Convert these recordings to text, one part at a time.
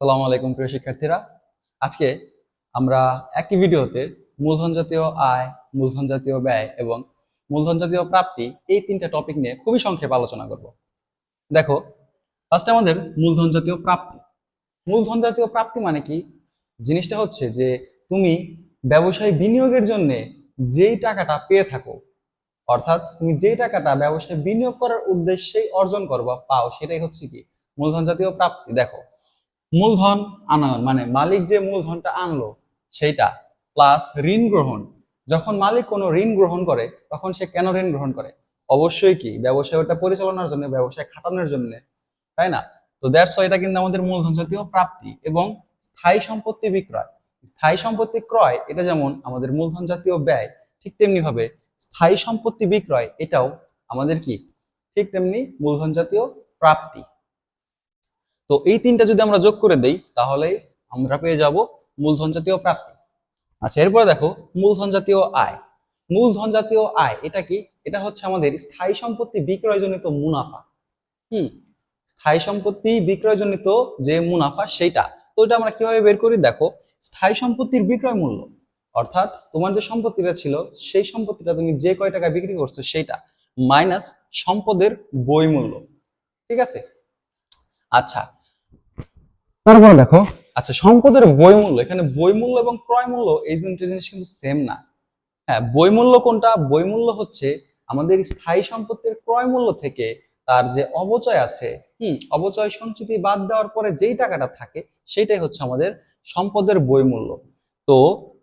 সালামু আলাইকুম প্রিয় শিক্ষার্থীরা। আজকে আমরা একই ভিডিওতে মূলধন জাতীয় আয়, মূলধন জাতীয় ব্যয় এবং মূলধন জাতীয় প্রাপ্তি এই তিনটা টপিক নিয়ে খুবই সংক্ষেপে আলোচনা করব। দেখো ফার্স্টে আমাদের মূলধন জাতীয় প্রাপ্তি। মূলধন জাতীয় প্রাপ্তি মানে কি? জিনিসটা হচ্ছে যে তুমি ব্যবসায় বিনিয়োগের জন্য যেই টাকাটা পেয়ে থাকো, অর্থাৎ তুমি যেই টাকাটা ব্যবসায় বিনিয়োগ করার উদ্দেশ্যেই অর্জন করো বা পাও, সেটাই হচ্ছে কি? মূলধন জাতীয় প্রাপ্তি। দেখো মূলধন আনয়ন মানে মালিক যে মূলধনটা আনলো সেইটা প্লাস ঋণ গ্রহণ। যখন মালিক কোনো ঋণ গ্রহণ করে, তখন সে কেন ঋণ গ্রহণ করে? অবশ্যই কি? ব্যবসায় ওটা পরিচালনার জন্য, ব্যবসায় খাটানোর জন্য, তাই না? তো দ্যাটস এটা কিন্তু আমাদের মূলধন জাতীয় প্রাপ্তি এবং স্থায়ী সম্পত্তি বিক্রয়। স্থায়ী সম্পত্তি ক্রয়, এটা যেমন আমাদের মূলধন জাতীয় ব্যয়, ঠিক তেমনি ভাবে স্থায়ী সম্পত্তি বিক্রয়, এটাও আমাদের কি? ঠিক তেমনি মূলধন জাতীয় প্রাপ্তি। তো এই তিনটা যদি আমরা যোগ করে দেই, তাহলে আমরা পেয়ে যাব মূলধন জাতীয় প্রাপ্তি। আচ্ছা এরপরে দেখো, মূলধন জাতীয় আয়। মূলধন জাতীয় আয়, এটা কি? এটা হচ্ছে আমাদের স্থায়ী সম্পত্তি বিক্রয়জনিত মুনাফা। হুম, স্থায়ী সম্পত্তি বিক্রয়জনিত যে মুনাফা, সেইটা। তো এটা আমরা কীভাবে বের করি? দেখো, স্থায়ী সম্পত্তির বিক্রয় মূল্য, অর্থাৎ তোমার যে সম্পত্তিটা ছিল, সেই সম্পত্তিটা তুমি যে কয় টাকা বিক্রি করছ, সেইটা মাইনাস সম্পদের বই মূল্য ঠিক আছে? আচ্ছা তারপর দেখো। আচ্ছা সম্পদের বই মূল্য এখানে বই মূল্য এবং ক্রয় মূল্য এই দুটো জিনিস কিন্তু সেম না। হ্যাঁ বই মূল্য কোনটা? বই মূল্য হচ্ছে আমাদের স্থায়ী সম্পত্তির ক্রয় মূল্য থেকে তার যে অবচয় আছে, হুম অবচয় সঞ্চিতি বাদ দেওয়ার পরে যেই টাকাটা থাকে সেটাই হচ্ছে আমাদের সম্পদের বই মূল্য তো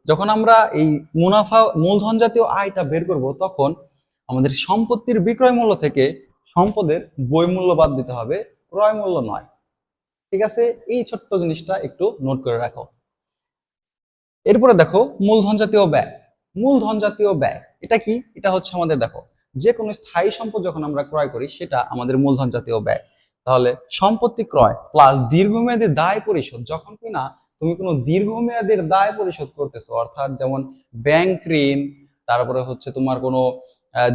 যখন আমরা এই মুনাফা, মূলধন জাতীয় আয়টা বের করব, তখন আমাদের সম্পত্তির বিক্রয় মূল্য থেকে সম্পদের বই মূল্য বাদ দিতে হবে। ক্রয় মূল্য নয়। ঠিক আছে? এই ছোট্ট জিনিসটা একটু নোট করে রাখো। এরপরে দেখো, মূলধন জাতীয় ব্যয়। মূলধন জাতীয় ব্যয়, এটা কি? এটা হচ্ছে আমাদের দেখো যে কোনো স্থায়ী সম্পদ যখন আমরা ক্রয় করি, সেটা আমাদের মূলধন জাতীয় ব্যয়। তাহলে সম্পত্তি ক্রয় প্লাস দীর্ঘমেয়াদী দায় পরিশোধ, যখন কিনা তুমি কোনো দীর্ঘমেয়াদের দায় পরিশোধ করতেছো, অর্থাৎ যেমন ব্যাংক ঋণ, তারপরে হচ্ছে তোমার কোনো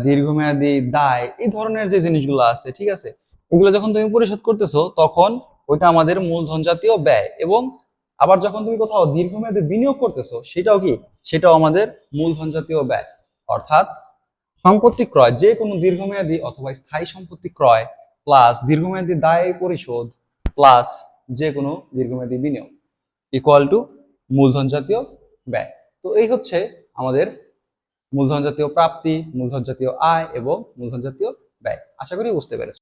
দীর্ঘমেয়াদী দায়, এই ধরনের যে জিনিসগুলো আছে, ঠিক আছে? এগুলো যখন তুমি পরিশোধ করতেছো, তখন ওইটা আমাদের মূলধন জাতীয় ব্যয় এবং আবার যখন তুমি কোথাও দীর্ঘমেয়াদী বিনিয়োগ করতেছো, সেটাও কি? সেটাও আমাদের মূলধন জাতীয় ব্যয়। অর্থাৎ সম্পত্তি ক্রয়, যে কোনো দীর্ঘমেয়াদী অথবা স্থায়ী সম্পত্তি ক্রয় প্লাস দীর্ঘমেয়াদী দায় পরিশোধ প্লাস যে কোনো দীর্ঘমেয়াদী বিনিয়োগ ইকুয়াল টু মূলধন জাতীয় ব্যয়। তো এই হচ্ছে আমাদের মূলধন জাতীয় প্রাপ্তি, মূলধন জাতীয় আয় এবং মূলধন জাতীয় ব্যয়। আশা করি বুঝতে পেরেছ।